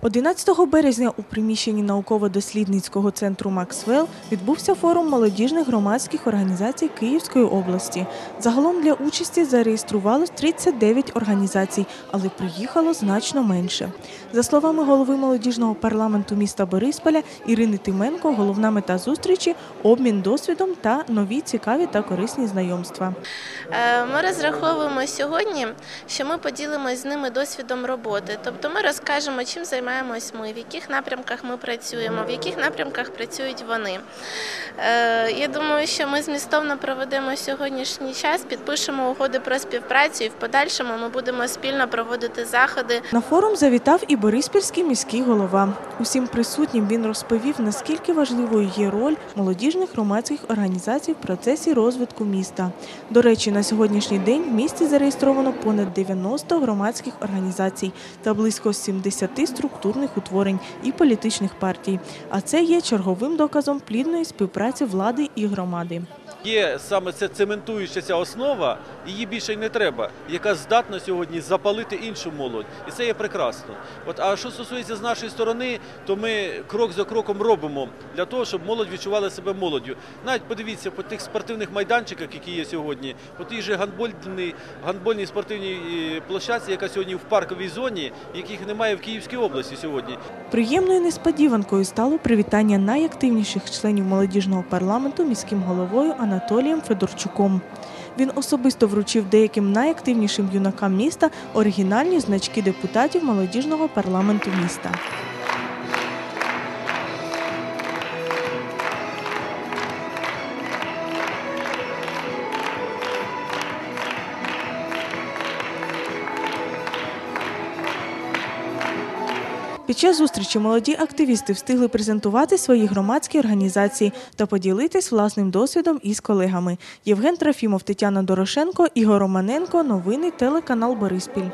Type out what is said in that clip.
11 березня у приміщенні науково-дослідницького центру Максвелл відбувся форум молодіжних громадських організацій Київської області. Загалом для участі зареєструвалось 39 організацій, але приїхало значно менше. За словами голови молодіжного парламенту міста Борисполя Ірини Тименко, головна мета зустрічі обмін досвідом та нові цікаві та корисні знайомства. Е, Ми розраховуємо сьогодні, що ми поділимось з ними досвідом роботи. Тобто ми розкажемо, чим займаємось ми, в яких напрямках ми працюємо, в яких напрямках працюють вони. Е, Я думаю, що ми змістовно проведемо сьогоднішній час, підпишемо угоди про співпрацю і в подальшому ми будемо спільно проводити заходи На форум завітав і Бориспільський міський голова. Усім присутнім він розповів, наскільки важливою є роль молодіжних громадських організацій в процесі розвитку міста. До речі, на сьогоднішній день в місті зареєстровано понад 90 громадських організацій та близько 70 структурних утворень і політичних партій. А це є черговим доказом плідної співпраці влади і громади. Є саме це цементуюча ця основа, її більше й не треба, яка здатна сьогодні запалити іншу молодь. І це є прекрасно. От, а що стосується з нашої сторони, то ми крок за кроком робимо для того, щоб молодь відчувала себе молоддю. Навіть подивіться по тих спортивних майданчиках, які є сьогодні, по тій же гандбольній, гандбольній спортивній е, площадці, яка сьогодні в парковій зоні, яких немає в Київській області сьогодні. Приємною несподіванкою стало привітання найактивніших членів молодіжного парламенту міським головою Анатолієм Федорчуком. Він особисто вручив деяким найактивнішим юнакам міста оригінальні значки депутатів молодіжного парламенту міста. Під час зустрічі молоді активісти встигли презентувати свої громадські організації та поділитись власним досвідом із колегами. Євген Трофімов, Тетяна Дорошенко, Ігор Романенко. Новини телеканал Бориспіль.